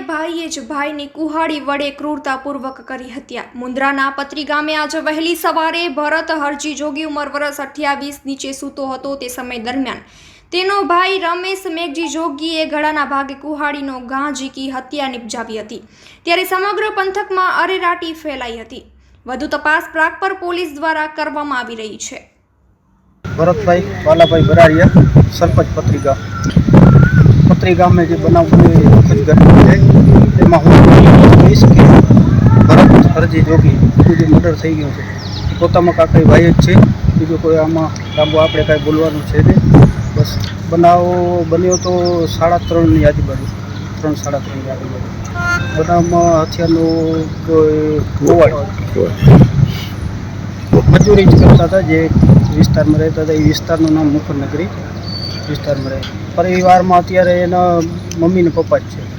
ભાઈએ જ ભાઈની કુહાડી વડે ક્રૂરતાપૂર્વક કરી હત્યા. મુન્દ્રાના પત્રી ગામે આજે વહેલી સવારે ભરત હરજી જોગી ઉંમર વર્ષ અઠ્યાવીસ નીચે સૂતો હતો તે સમય દરમિયાન. તેનો ભાઈ રમેશ મેઘજી જોગીએ ગળાના ભાગે કુહાડીનો ઘા ઝીકી હત્યા નિપજાવી હતી. ત્યારે સમગ્ર પંથકમાં અરેરાટી ફેલાઈ હતી. વધુ તપાસ પ્રાગપર પોલીસ દ્વારા કરવામાં આવી રહી છે. ભરતભાઈ વાલાભાઈ ભરાડિયા સરપંચ પત્રિકા પત્રિકા ગામે જે બનાવ બન્યો એ એમાં હું કહીશ કે ભરત હરજી જોગી જે મર્ડર થઈ ગયું છે પોતામાં કાંઈ ભાઈ જ છે? બીજું કોઈ આમાં લાંબુ આપણે કાંઈ બોલવાનું છે નહીં બસ, બનાવ, બન્યો તો સાડા ત્રણની આજુબાજુ, ત્રણ સાડા ત્રણની આજુબાજુ. બનાવમાં હથિયારનું કોઈ ગોવાળ મજૂરી જ કરતા હતા, જે વિસ્તારમાં રહેતા હતા, એ વિસ્તારનું નામ મુખનગરી. વિસ્તારમાં રહે. પરિવારમાં અત્યારે એના મમ્મી ને પપ્પા જ છે.